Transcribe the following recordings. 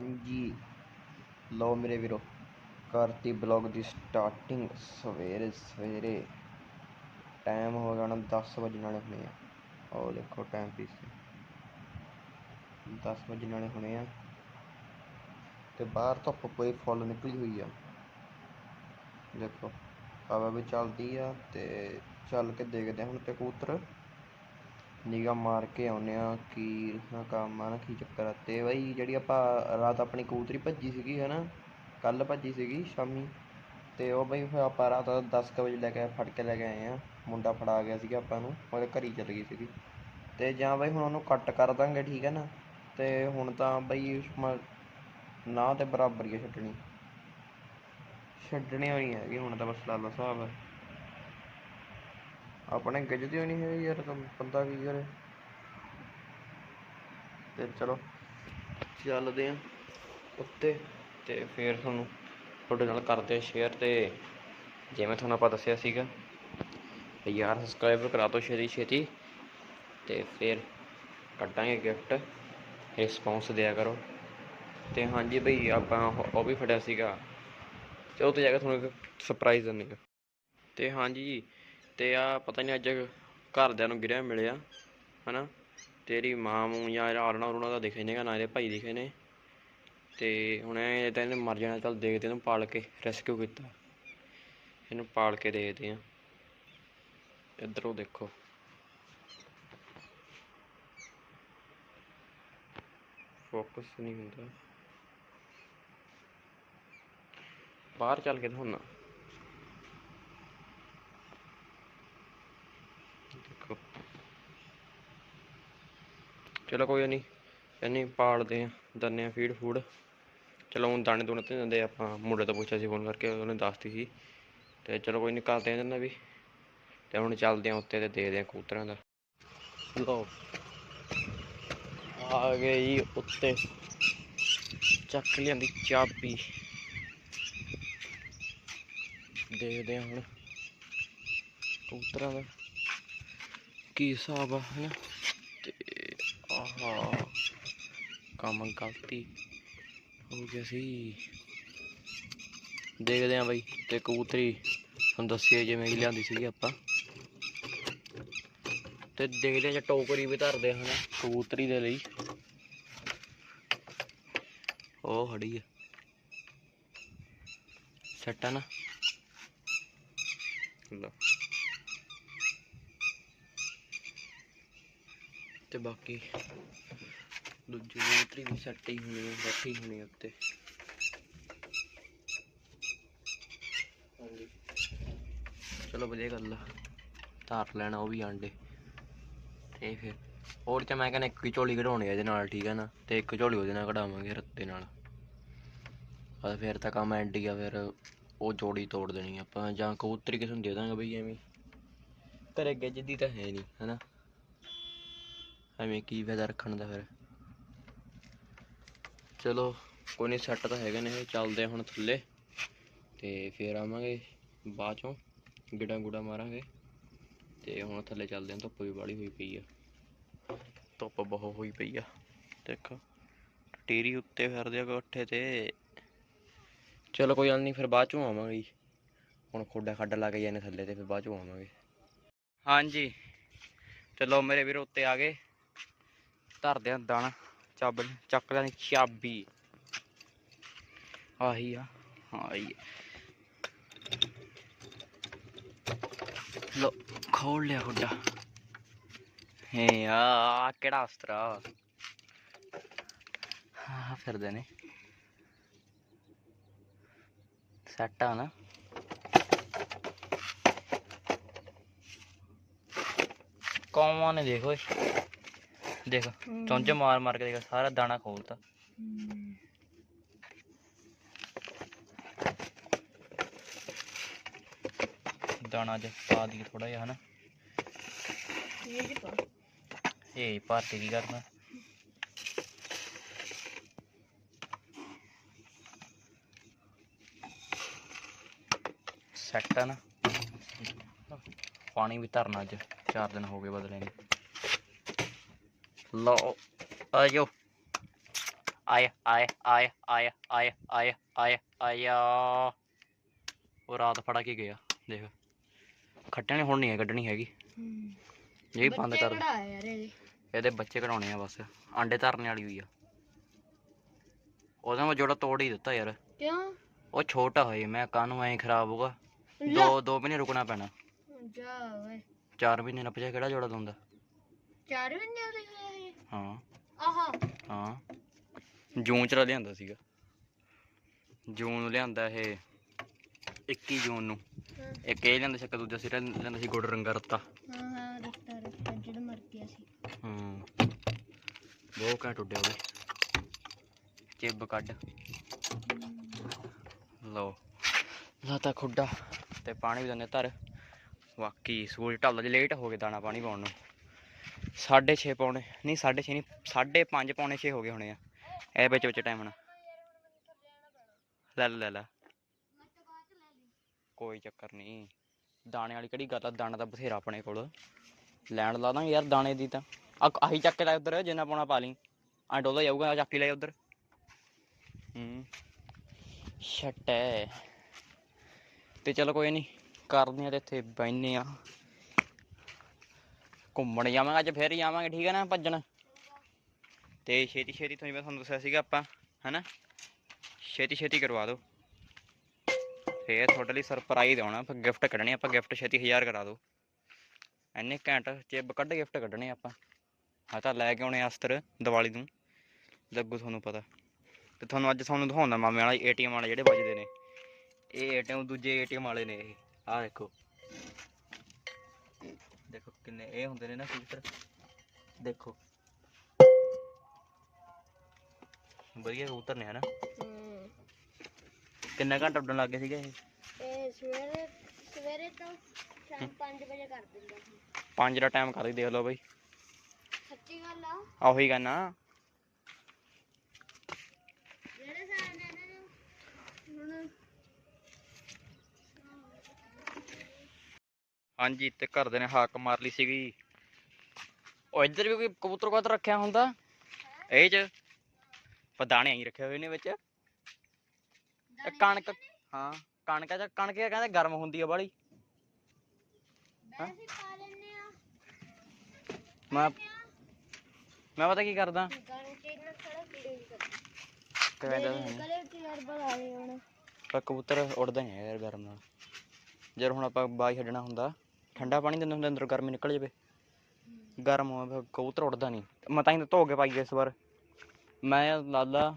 ਹਾਂਜੀ। ਲਓ ਮੇਰੇ ਵੀਰੋ, ਕਰਤੀ ਬਲੌਗ ਦੀ ਸਟਾਰਟਿੰਗ ਸਵੇਰੇ ਸਵੇਰੇ। ਟਾਈਮ ਹੋ ਗਿਆ 10 ਵਜਣ ਵਾਲੇ ਹੋਣੇ ਆ। ਉਹ ਦੇਖੋ ਟਾਈਮ ਪੀਸ 10 ਵਜਣ ਵਾਲੇ ਹੋਣੇ ਆ। ਤੇ ਬਾਹਰ ਧੁੱਪ ਕੋਈ ਫੁੱਲ ਨਿਕਲੀ ਹੋਈ ਆ। ਦੇਖੋ, ਹਵਾ ਵੀ ਚੱਲਦੀ ਆ ਤੇ ਚੱਲ ਕੇ ਦੇਖਦੇ ਆ ਹੁਣ ਤੇ ਕਬੂਤਰ। ਨਿਗਾ ਮਾਰ ਕੇ ਆਉਨੇ ਆ ਕੀ ਕੰਮ ਆ ਨਾ, ਕੀ ਚੱਕਰ ਆ। ਤੇ ਬਈ ਜਿਹੜੀ ਆਪਾਂ ਰਾਤ ਆਪਣੀ ਕਬੂਤਰੀ ਭੱਜੀ ਸੀਗੀ, ਹਨਾ ਕੱਲ ਭੱਜੀ ਸੀਗੀ, ਸ਼ਾਮੀ। ਤੇ ਉਹ ਬਈ ਫਿਰ ਆਪਾਂ ਰਾਤ 10 ਵਜੇ ਲੈ ਕੇ ਫੜ ਕੇ ਲੈ ਕੇ ਆਏ ਆ ਮੁੰਡਾ ਫੜਾ ਗਿਆ ਸੀਗਾ ਆਪਾਂ ਨੂੰ, ਉਹਦੇ ਘਰ ਚਲ ਗਈ ਸੀਗੀ। ਤੇ ਜਾਂ ਬਈ ਹੁਣ ਉਹਨੂੰ ਕੱਟ ਕਰ ਦਾਂਗੇ, ਠੀਕ ਹੈ ਨਾ। ਤੇ ਹੁਣ ਤਾਂ ਬਈ ਨਾ ਤੇ ਬਰਾਬਰ ਹੀ ਆ ਛੱਡਣੀ। ਛੱਡਣੀ ਹੋਈ ਹੈਗੀ ਹੁਣ ਤਾਂ ਬਸ ਲਾਲਾ ਸਾਹਿਬ ਆਪਣੇ ਗੱਜਦੀ ਹੋਈ ਨਹੀਂ ਹੈ ਯਾਰ, ਤਾਂ ਬੰਦਾ ਕੀ ਕਰੇ? ਤੇ ਚਲੋ, ਚੱਲਦੇ ਆ ਉੱਤੇ ਤੇ ਫਿਰ ਤੁਹਾਨੂੰ ਤੁਹਾਡੇ ਨਾਲ ਕਰਦੇ ਸ਼ੇਅਰ ਤੇ ਜਿਵੇਂ ਤੁਹਾਨੂੰ ਆਪਾਂ ਦੱਸਿਆ ਸੀਗਾ ਤੇ ਯਾਰ ਸਬਸਕ੍ਰਾਈਬਰ ਕਰਾ ਦਿਓ ਛੇਤੀ ਛੇਤੀ ਤੇ ਫਿਰ ਕੱਢਾਂਗੇ ਗਿਫਟ ਰਿਸਪੌਂਸ ਦਿਆ ਕਰੋ। ਤੇ ਹਾਂਜੀ ਬਈ, ਆਪਾਂ ਉਹ ਵੀ ਫੜਿਆ ਸੀਗਾ ਤੇ ਉੱਥੇ ਜਾ ਕੇ ਤੁਹਾਨੂੰ ਇੱਕ ਸਰਪ੍ਰਾਈਜ਼ ਦਿੰਦੇ ਤੇ ਹਾਂਜੀ ਤੇ ਆ ਪਤਾ ਨਹੀਂ ਅੱਜ ਘਰਦਿਆਂ ਨੂੰ ਗਿਰਿਆ ਮਿਲਿਆ, ਹਨਾ? ਤੇਰੀ ਮਾਂ ਨੂੰ ਜਾਂ ਆਲਣਾ ਉਹਨਾਂ ਦਾ ਦਿਖੇ ਨੇਗਾ ਨਾ ਇਹਦੇ ਭਾਈ ਦਿਖੇ ਨੇ। ਤੇ ਹੁਣ ਇਹ ਤਾਂ ਇਹਨੇ ਮਰ ਜਾਣਾ, ਚੱਲ ਦੇਖਦੇ ਇਹਨੂੰ ਪਾਲ ਕੇ ਰੈਸਕਿਊ ਕੀਤਾ। ਇਹਨੂੰ ਪਾਲ ਕੇ ਦੇਖਦੇ ਆ। ਇੱਧਰੋਂ ਦੇਖੋ। ਫੋਕਸ ਨਹੀਂ ਹੁੰਦਾ। ਬਾਹਰ ਚੱਲ ਕੇ ਦਿਖਾਉਣਾ। ਚਲੋ ਕੋਈ ਨਹੀਂ ਇੰਨੀ ਪਾਲਦੇ ਆ ਦੰਨੇ ਆ ਫੀਡ ਫੂਡ। ਚਲੋ ਹੁਣ ਦਾਣੇ ਦੂਣੇ ਤੇ ਦਿੰਦੇ ਆਪਾਂ, ਮੁੰਡੇ ਤੋਂ ਪੁੱਛਿਆ ਸੀ ਫੋਨ ਕਰਕੇ, ਉਹਨੇ ਦੱਸਤੀ ਸੀ। ਤੇ ਚਲੋ ਕੋਈ ਨਹੀਂ ਕਰਦੇ ਆ ਇਹਨਾਂ ਵੀ। ਤੇ ਹੁਣ ਚੱਲਦੇ ਆ ਉੱਤੇ ਤੇ ਦੇਖਦੇ ਆ ਕਬੂਤਰਾਂ ਦਾ। ਲਓ, ਆ ਗਏ ਜੀ ਉੱਤੇ। ਚੱਕ ਲਿਆਂਦੀ ਚਾਬੀ। ਦੇਖਦੇ ਆ ਹੁਣ ਕਬੂਤਰਾਂ ਦਾ ਕੀ ਹਿਸਾਬ ਆ, ਹਨਾ। ਆਹਾ ਕੰਮ ਗਲਤੀ ਹੋ ਗਿਆ ਸੀ। ਦੇਖਦੇ ਆ ਬਈ, ਤੇ ਕਬੂਤਰੀ ਤੁਹਾਨੂੰ ਦੱਸਿਆ ਜਿਵੇਂ ਕਿ ਲਿਆਂਦੀ ਸੀਗੀ ਆਪਾਂ। ਤੇ ਦੇਖਦੇ ਆ ਜੇ ਟੋਕਰੀ ਵੀ ਧਰਦੇ ਆ ਹਨਾ ਕਬੂਤਰੀ ਦੇ ਲਈ। ਉਹ ਖੜੀ ਆ। ਸੈੱਟ ਆ ਨਾ। ਲਓ। ਤੇ ਬਾਕੀ ਦੂਜੀ ਕਬੂਤਰੀ ਵੀ ਸੈੱਟ ਹੀ ਹੋਣੀ ਹੈ ਬੈਠੀ ਹੋਣੀ ਉੱਤੇ। ਚਲੋ ਵਧੀਆ ਗੱਲ ਧਾਰ ਲੈਣਾ ਉਹ ਵੀ ਆਂਡੇ। ਤੇ ਫਿਰ ਹੋਰ ਤੇ ਮੈਂ ਕਹਿੰਦਾ ਇੱਕ ਹੀ ਝੋਲੀ ਕਢਾਉਣੀ ਆ ਇਹਦੇ ਨਾਲ ਠੀਕ ਹੈ ਨਾ? ਤੇ ਇੱਕ ਝੋਲੀ ਉਹਦੇ ਨਾਲ ਕਢਾਵਾਂਗੇ ਰੱਤੇ ਨਾਲ। ਆ ਫਿਰ ਤਾਂ ਕੰਮ ਐਂਡ ਹੀ ਆ ਫਿਰ ਉਹ ਜੋੜੀ ਤੋੜ ਦੇਣੀ ਆਪਾਂ। ਜਾਂ ਕਬੂਤਰੀ ਕਿਸੇ ਨੂੰ ਦੇ ਦਾਂਗੇ ਬਈ ਐਵੇਂ। ਘਰੇ ਗੱਜਦੀ ਤਾਂ ਹੈ ਨਹੀਂ ਹਨਾ? ਐਵੇਂ ਕੀ ਫਾਇਦਾ ਰੱਖਣ ਦਾ ਫਿਰ? ਚਲੋ, ਕੋਈ ਨਹੀਂ ਸੈੱਟ ਤਾਂ ਹੈਗੇ ਨੇ ਚੱਲਦੇ ਹੁਣ ਥੱਲੇ। ਤੇ ਫਿਰ ਆਵਾਂਗੇ ਬਾਅਦ ਚੋਂ, ਗਿੜਾ ਗੁੜਾ ਮਾਰਾਂਗੇ। ਤੇ ਹੁਣ ਥੱਲੇ ਚੱਲਦੇ ਆ, ਧੁੱਪ ਵੀ ਬਾੜੀ ਹੋਈ ਪਈ ਆ। ਧੁੱਪ ਬਹੁਤ ਹੋਈ ਪਈ ਆ, ਦੇਖੋ। ਟੀਰੀ ਉੱਤੇ ਫਿਰਦੇ ਆ ਕੋਠੇ ਤੇ। ਚਲੋ, ਕੋਈ ਗੱਲ ਨਹੀਂ ਫਿਰ ਬਾਅਦ ਚੋਂ ਆਵਾਂਗੇ ਜੀ। ਹੁਣ ਖੋਡਾ ਖੱਡ ਲਾ ਕੇ ਜਾਣੇ ਥੱਲੇ ਤੇ, ਫਿਰ ਬਾਅਦ ਚੋਂ ਆਵਾਂਗੇ। ਹਾਂਜੀ। ਚਲੋ, ਮੇਰੇ ਵੀਰ, ਉੱਤੇ ਆ ਗਏ। ਧਰਦੇ ਆ ਦਾਣਾ ਚਾਬਲ ਚੱਕ ਲੈਣੀ ਚਾਬੀ। ਆਹੀ ਆ ਆਹੀ ਆ। ਲੋ ਖੋਲ ਲਿਆ ਖੁੱਡਾ ਹੇ ਆ, ਕਿਹੜਾ ਅਸਤਰਾ? ਹਾਂ ਫਿਰਦੇ ਨੇ। ਸੈਟ ਆ ਨਾ। ਕੌਮਾਂ ਨੇ ਦੇਖੋ ਦੇਖ ਚੁੰਝ ਮਾਰ ਮਾਰ ਕੇ ਦੇਖ ਸਾਰਾ ਦਾਣਾ ਖੋਲਤਾ ਦਾਣਾ ਜਿਹਾ ਪਾ ਦੀ ਥੋੜਾ ਜਿਹਾ ਹਨਾ। ਇਹ ਭਾਰਤੀ ਕੀ ਕਰਨਾ? ਸੈੱਟ ਆ ਨਾ। ਪਾਣੀ ਵੀ ਧਰਨਾ ਅੱਜ ਚਾਰ ਦਿਨ ਹੋ ਗਏ ਬਦਲੇ ਨੂੰ ਲਓ ਆਜੋ ਆਏ ਆਏ ਆਏ ਆਏ ਆਏ ਆਏ ਆਏ ਆਇਆ ਉਹ ਰਾਤ ਫੜਾ ਕੇ ਗਿਆ ਦੇਖ। ਖੱਟਣੇ ਹੁਣ ਨਹੀਂ ਹੈ ਕੱਢਣੀ ਹੈਗੀ। ਇਹ ਵੀ ਬੰਦ ਕਰ। ਦੇ ਯਾਰ ਇਹਦੇ। ਬੱਚੇ ਕਢਾਉਣੇ ਆ ਬਸ। ਆਂਡੇ ਧਰਨੇ ਵਾਲੀ ਹੋਈ ਆ। ਉਹਦਾ ਮੈਂ ਜੋੜਾ ਤੋੜ ਹੀ ਦਿੱਤਾ ਯਾਰ। ਕਿਉਂ? ਉਹ ਛੋਟਾ ਹੋਏ ਮੈਂ ਕਾਹਨੂੰ ਐਂ ਖਰਾਬ ਹੋਊਗਾ। ਲੈ। ਦੋ ਦੋ ਮਹੀਨੇ ਰੁਕਣਾ ਪੈਣਾ। ਜਾ ਓਏ। ਚਾਰ ਮਹੀਨੇ ਨਾ ਪਜਾ ਕਿਹੜਾ ਜੋੜਾ ਦਉਂਦਾ? ਚਾਰ ਮਹੀਨੇ ਦੇ ਹੋਏ ਇਹ ਹਾਂ। ਆਹਾ। ਹਾਂ। ਜੂਨ ਚ ਲਿਆਂਦਾ ਸੀਗਾ। ਜੂਨ ਨੂੰ ਲਿਆਂਦਾ ਇਹ 21 ਜੂਨ ਨੂੰ। ਇੱਕ ਇਹ ਲਿਆਂਦਾ ਸੀ ਇੱਕ ਦੂਜਾ ਸਿਰ ਲਿਆਂਦਾ ਸੀ ਗੁੜ ਰੰਗਾ ਰੱਤਾ। ਹਾਂ ਹਾਂ ਰੱਤਾ ਰੱਤਾ ਜਿਹੜਾ ਮਰ ਗਿਆ ਸੀ। ਹੂੰ। ਬਹੁਤ ਘੈਂਟ ਉੱਡਿਆ ਉਹਦੇ। ਚਿੱਬ ਕੱਢ। ਲਓ। ਲਾਤਾ ਖੁੱਡਾ ਤੇ ਪਾਣੀ ਵੀ ਦਿੰਦੇ ਧਰ। ਬਾਕੀ ਸੂਰਜ ਢਲਦਾ ਜੇ ਲੇਟ ਹੋ ਗਏ ਦਾਣਾ ਪਾਣੀ ਪਾਉਣ ਨੂੰ। 6:30 ਪੌਣੇ, ਨਹੀਂ 6:30 ਨਹੀਂ 5:30 ਪੌਣੇ 6 ਹੋ ਗਏ ਹੋਣੇ ਆ। ਇਹ ਵਿੱਚ ਵਿੱਚ ਟਾਈਮ ਨਾ। ਲੈ ਲੈ ਲੈ ਲੈ। ਕੋਈ ਚੱਕਰ ਨਹੀਂ। ਦਾਣੇ ਵਾਲੀ ਕਿਹੜੀ ਗੱਲ ਆ? ਦਾਣਾ ਤਾਂ ਬਥੇਰਾ ਆਪਣੇ ਕੋਲ। ਲੈਣ ਲਾ ਦਾਂਗੇ ਯਾਰ ਦਾਣੇ ਦੀ ਤਾਂ। ਆ ਆਹੀ ਚੱਕ ਕੇ ਲੈ ਉਧਰ, ਜਿੰਨਾ ਪਾਉਣਾ ਪਾ ਲਈ। ਆ ਡੋਲਾ ਜਾਊਗਾ, ਆਹ ਚੱਕ ਲੈ ਉਧਰ। ਹੂੰ। ਛੱਟ। ਹੈ ਤੇ ਚਲੋ ਕੋਈ ਨਹੀਂ, ਕਰਦੇ ਆ ਤੇ ਇੱਥੇ ਬੈਨੇ ਆ ਘੁੰਮਣ ਜਾਵਾਂਗੇ, ਅੱਜ ਫੇਰ ਜਾਵਾਂਗੇ, ਠੀਕ ਹੈ ਨਾ ਭੱਜਣ। ਤੇ ਛੇਤੀ ਛੇਤੀ ਤੁਹਾਨੂੰ ਮੈਂ ਤੁਹਾਨੂੰ ਦੱਸਿਆ ਸੀਗਾ ਆਪਾਂ, ਹੈਨਾ? ਛੇਤੀ ਛੇਤੀ ਕਰਵਾ ਦਿਓ। ਫੇਰ ਤੁਹਾਡੇ ਲਈ ਸਰਪ੍ਰਾਈਜ਼ ਆਉਣਾ, ਆਪਾਂ ਗਿਫਟ ਕੱਢਣੇ, ਆਪਾਂ ਗਿਫਟ ਛੇਤੀ 1000 ਕਰਾ ਦਿਓ। ਐਨੇ ਘੈਂਟ ਚਿੱਬ ਕੱਢ ਗਿਫਟ ਕੱਢਣੇ ਆਪਾਂ। ਆ ਤਾਂ ਲੈ ਕੇ ਆਉਣੇ ਅਸਤਰ, ਦੀਵਾਲੀ ਨੂੰ। ਲੱਗੂ ਤੁਹਾਨੂੰ ਪਤਾ। ਤੇ ਤੁਹਾਨੂੰ ਅੱਜ ਤੁਹਾਨੂੰ ਦਿਖਾਉਂਦਾ ਮਾਮੇ ਵਾਲਾ ਏਟੀਐਮ ਵਾਲੇ ਜਿਹੜੇ ਵੱਜਦੇ ਨੇ। ਇਹ ਏਟੀਐਮ ਦੂਜੇ ਏਟੀਐਮ ਵਾਲੇ ਨੇ ਇਹ। ਆਹ ਦੇਖੋ। ਕਿੰਨੇ ਇਹ ਹੁੰਦੇ ਨੇ ਨਾ ਫਿਲਟਰ ਦੇਖੋ। ਵਧੀਆ ਕਬੂਤਰ ਨੇ ਹਨਾ? ਹੂੰ। ਕਿੰਨਾ ਘੰਟਾ ਉੱਡਣ ਲੱਗ ਗਏ ਸੀਗੇ ਇਹ? ਇਹ ਸਵੇਰੇ ਸਵੇਰੇ ਤੋਂ ਸ਼ਾਮ 5 ਵਜੇ ਕਰ ਦਿੰਦਾ ਸੀ 5 ਦਾ ਟਾਈਮ ਕਰ ਹੀ ਦੇਖ ਲਓ ਬਈ। ਸੱਚੀ ਗੱਲ ਆ। ਆਹੀ ਕਹਿੰਨਾ ਜਿਹੜੇ ਸਾਲ ਨੇ ਇਹਨਾਂ ਨੂੰ ਹੁਣ ਹਾਂਜੀ ਤੇ ਘਰ ਦੇ ਨੇ ਹਾਕ ਮਾਰ ਲਈ ਸੀਗੀ। ਉਹ ਇੱਧਰ ਵੀ ਕੋਈ ਕਬੂਤਰ ਕਬੂਤਰ ਰੱਖਿਆ ਹੁੰਦਾ? ਇਹ ਚ? ਪਰ ਦਾਣੇ ਆਈ ਰੱਖੇ ਹੋਏ ਨੇ ਵਿੱਚ। ਇਹ ਕਣਕ ਹਾਂ ਕਣਕ ਚ ਕਣਕ ਇਹ ਕਹਿੰਦੇ ਗਰਮ ਹੁੰਦੀ ਆ ਬਾਲੀ ਮੈਂ ਮੈਂ ਪਤਾ ਕੀ ਕਰਦਾ? ਪਰ ਕਬੂਤਰ ਉੱਡਦਾ ਨਹੀਂ ਯਾਰ ਗਰਮ ਨਾਲ। ਜੇ ਹੁਣ ਆਪਾਂ ਬਾਈ ਛੱਡਣਾ ਹੁੰਦਾ ਠੰਡਾ ਪਾਣੀ ਦਿੰਦੇ ਹੁੰਦੇ ਅੰਦਰ ਗਰਮੀ ਨਿਕਲ ਜਾਵੇ। ਗਰਮ ਹੋਵੇ ਫਿਰ ਕਬੂਤਰ ਉੱਡਦਾ ਨਹੀਂ ਮੈਂ ਤਾਂ ਹੀ ਤਾਂ ਧੋ ਕੇ ਪਾਈ ਇਸ ਵਾਰ। ਮੈਂ ਲਾਲਾ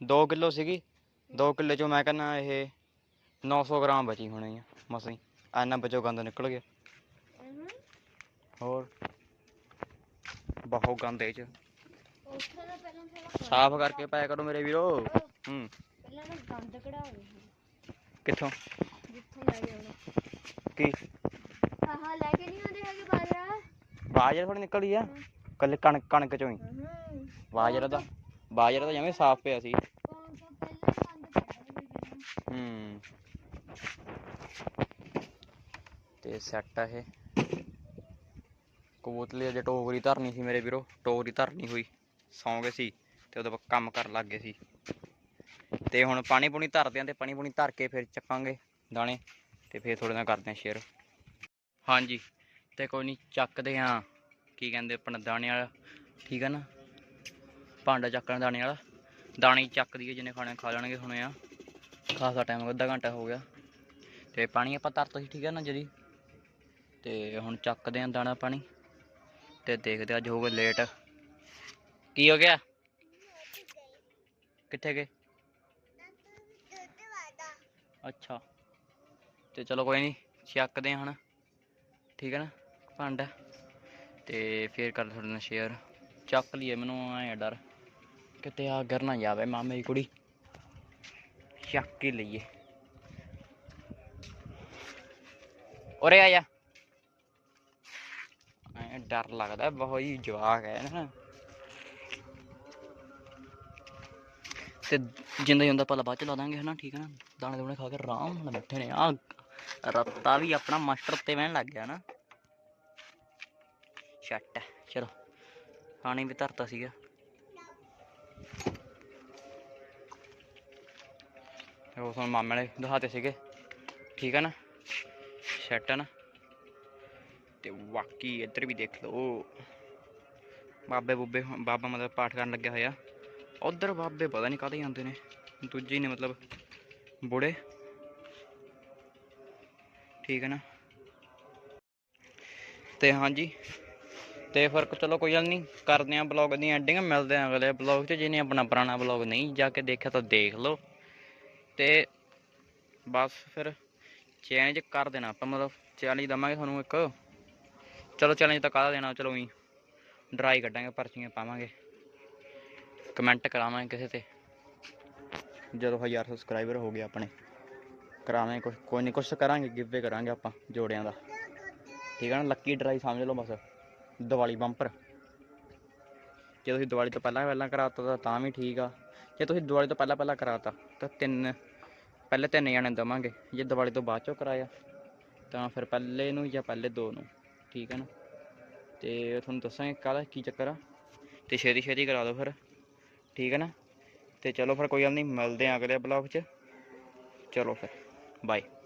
2 ਕਿਲੋ ਸੀਗੀ। 2 ਕਿਲੋ ਚੋਂ ਮੈਂ ਕਹਿੰਦਾ ਇਹ 900 ਗ੍ਰਾਮ ਬਚੀ ਹੋਣੀ ਆ ਮਸਾਂ ਹੀ। ਐਨਾ ਬਚੋ ਗੰਦ ਨਿਕਲ ਗਿਆ। ਹੋਰ? ਬਹੁਤ ਗੰਦ ਇਹ ਚ। ਦਾ ਸਾਫ਼ ਕਰਕੇ ਪਾਇਆ ਕਰੋ ਮੇਰੇ ਵੀਰੋ। ਹੂੰ। ਪਹਿਲਾਂ ਨਾ ਗੰਦ ਕਢਾਉਣੇ ਸੀ ਕਿੱਥੋਂ? ਜਿੱਥੋਂ ਲੈ ਹੁਣ ਕੀ? ਆਹ ਲੈ ਕੇ ਨਹੀਂ ਆਉਂਦੇ ਹੈਗੇ ਬਾਜਰਾ? ਬਾਜਰਾ ਥੋੜੀ ਨਿਕਲੀ ਆ। ਕੱਲੇ ਕਣਕ ਕਣਕ ਚੋਂ ਹੀ। ਹੂੰ ਬਾਜਰਾ ਦਾ ਬਾਜਰਾ ਤਾਂ ਜਮੇ ਸਾਫ਼ ਪਿਆ ਸੀ। ਕੌਣ ਤੋਂ ਪਹਿਲਾਂ ਹੂੰ ਸੈੱਟ ਆ ਇਹ। ਕਬੂਤਲੀ ਅਜੇ ਟੋਕਰੀ ਧਰਨੀ ਸੀ ਮੇਰੇ ਵੀਰੋ। ਟੋਕਰੀ ਧਰਨੀ ਹੋਈ। ਸੌਂ ਗਏ ਸੀ ਤੇ ਉਦੋਂ ਕੰਮ ਕਰਨ ਲੱਗ ਗਏ ਸੀ। ਤੇ ਹੁਣ ਪਾਣੀ ਪੂਣੀ ਧਰਦੇ ਆਂ ਤੇ ਪਾਣੀ ਪੂਣੀ ਧਰ ਕੇ ਫਿਰ ਚੱਕਾਂਗੇ ਦਾਣੇ। ਤੇ ਫਿਰ ਥੋੜੇ ਨਾਲ ਕਰਦੇ ਆਂ ਸ਼ੇਅਰ ਹਾਂਜੀ ਤੇ ਕੋਈ ਨਹੀਂ ਚੱਕਦੇ ਆਂ ਕੀ ਕਹਿੰਦੇ ਆਪਣਾ ਦਾਣੇ ਵਾਲਾ ਠੀਕ ਆ ਨਾ? ਭਾਂਡਾ ਚੱਕਣ ਦਾਣੇ ਵਾਲਾ। ਦਾਣੇ ਹੀ ਚੱਕ ਦਈਏ ਜਿੰਨੇ ਖਾਣੇ ਖਾ ਲੈਣਗੇ ਹੁਣੇ ਆ। ਖਾਸਾ ਟਾਈਮ ਅੱਧਾ ਘੰਟਾ ਹੋ ਗਿਆ। ਤੇ ਪਾਣੀ ਆਪਾਂ ਧਰਤਾ ਸੀ ਠੀਕ ਹੈ ਨਾ ਜਦੀ ਤੇ ਹੁਣ ਚੱਕਦੇ ਆਂ ਦਾਣਾ ਪਾਣੀ। ਤੇ ਦੇਖਦੇ ਅੱਜ ਹੋਊਗਾ ਲੇਟ ਕੀ ਹੋ ਗਿਆ? ਕਿੱਥੇ ਗਏ? ਅੱਛਾ। ਤੇ ਚਲੋ ਕੋਈ ਨਹੀਂ ਚੱਕਦੇ ਹਾਂ ਹੁਣ। ਠੀਕ ਹੈ ਨਾ, ਭਾਂਡਾ। ਤੇ ਫੇਰ ਕਰ ਤੁਹਾਡੇ ਨਾਲ ਸ਼ੇਅਰ ਚੱਕ ਲਈਏ ਮੈਨੂੰ ਐ ਡਰ, ਕਿਤੇ ਆ ਗਿਰ ਨਾ ਜਾਵੇ ਮਾਮੇ ਦੀ ਕੁੜੀ। ਚੱਕ ਹੀ ਲਈਏ। ਉਰੇ ਆ ਜਾ। ਐ ਡਰ ਲੱਗਦਾ, ਬਹੁਤ ਹੀ ਜਵਾਕ ਹੈ ਨਾ। ਤੇ ਜਿੰਦਾ ਹੁੰਦਾ ਪਲਾ ਬਾਅਦ ਚ ਲਾ ਦਾਂਗੇ, ਹਨਾ? ਠੀਕ ਹੈ ਨਾ? ਦਾਣੇ ਦੂਣੇ ਖਾ ਕੇ ਆਰਾਮ ਨਾਲ ਬੈਠੇ ਨੇ। ਆ रत्ता भी अपना मास्टर ते बहन लग गया ना। शट चलो। पानी भी धरता सी मामे ने दिखाते सीगे। ठीक है ना? शट है ना? तो बाकी इधर भी देख लो। बाबे बुबे बाबा मतलब पाठ कर लग्या होया उधर बाबे पता नहीं कहते आते हैं। दूजे ने मतलब बुढ़े। ਠੀਕ ਹੈ ਨਾ? ਤੇ ਹਾਂਜੀ, ਤੇ ਫਿਰ ਚਲੋ ਕੋਈ ਗੱਲ ਨਹੀਂ, ਕਰਦੇ ਆਂ ਬਲੌਗ ਦੀ ਐਂਡਿੰਗ ਮਿਲਦੇ ਆਂ ਅਗਲੇ ਬਲੌਗ 'ਚ ਜਿਹਨੇ ਆਪਣਾ ਪੁਰਾਣਾ ਬਲੌਗ ਨਹੀਂ, ਜਾ ਕੇ ਦੇਖਿਆ ਤਾਂ ਦੇਖ ਲਓ। ਤੇ ਬਸ ਫਿਰ ਚੈਲੰਜ ਕਰ ਦੇਣਾ ਆਪਾਂ, ਮਤਲਬ ਚੈਲੰਜ ਦਵਾਂਗੇ ਤੁਹਾਨੂੰ ਇੱਕ। ਚਲੋ ਚੈਲੰਜ ਤਾਂ ਕਾਹਦਾ ਦੇਣਾ, ਚਲੋ ਹੀ ਡਰਾਈ ਕੱਢਾਂਗੇ, ਪਰਚੀਆਂ ਪਾਵਾਂਗੇ। ਕਮੈਂਟ ਕਰਾਵਾਂਗੇ ਕਿਸੇ ਤੇ। ਜਦੋਂ 1000 ਸਬਸਕ੍ਰਾਈਬਰ ਹੋ ਗਏ ਆਪਣੇ। ਕਰਾਵਾਂਗੇ, ਕੁਛ, ਕੋਈ ਨਹੀਂ ਕੁਛ ਕਰਾਂਗੇ ਗਿਵਵੇ ਕਰਾਂਗੇ ਆਪਾਂ ਜੋੜਿਆਂ ਦਾ। ਠੀਕ ਹੈ ਨਾ ਲੱਕੀ ਡਰਾਈ ਸਮਝ ਲਓ ਬਸ, ਦੀਵਾਲੀ ਬੰਪਰ ਜੇ ਤੁਸੀਂ ਦੀਵਾਲੀ ਤੋਂ ਪਹਿਲਾਂ ਪਹਿਲਾਂ ਕਰਾਤਾ ਤਾਂ ਤਾਂ ਵੀ ਠੀਕ ਆ। ਜੇ ਤੁਸੀਂ ਦੀਵਾਲੀ ਤੋਂ ਪਹਿਲਾਂ ਪਹਿਲਾਂ ਕਰਾਤਾ, ਤਾਂ ਤਿੰਨ, ਪਹਿਲੇ ਤਿੰਨ ਜਣੇ ਦੇਵਾਂਗੇ। ਜੇ ਦੀਵਾਲੀ ਤੋਂ ਬਾਅਦ ਚੋਂ ਕਰਾਇਆ, ਤਾਂ ਫਿਰ ਪਹਿਲੇ ਨੂੰ ਜਾਂ ਪਹਿਲੇ ਦੋ ਨੂੰ। ਠੀਕ ਹੈ ਨਾ? ਤੇ ਤੁਹਾਨੂੰ ਦੱਸਾਂਗੇ ਕਾਹਦਾ ਕੀ ਚੱਕਰ ਆ। ਤੇ ਛੇਤੀ ਛੇਤੀ ਕਰਾ ਦਿਓ ਫਿਰ। ਠੀਕ ਹੈ ਨਾ? ਤੇ ਚਲੋ ਫਿਰ ਕੋਈ ਗੱਲ ਨਹੀਂ ਮਿਲਦੇ ਆਂ ਅਗਲੇ ਬਲੌਗ 'ਚ। ਚਲੋ ਫਿਰ। bye.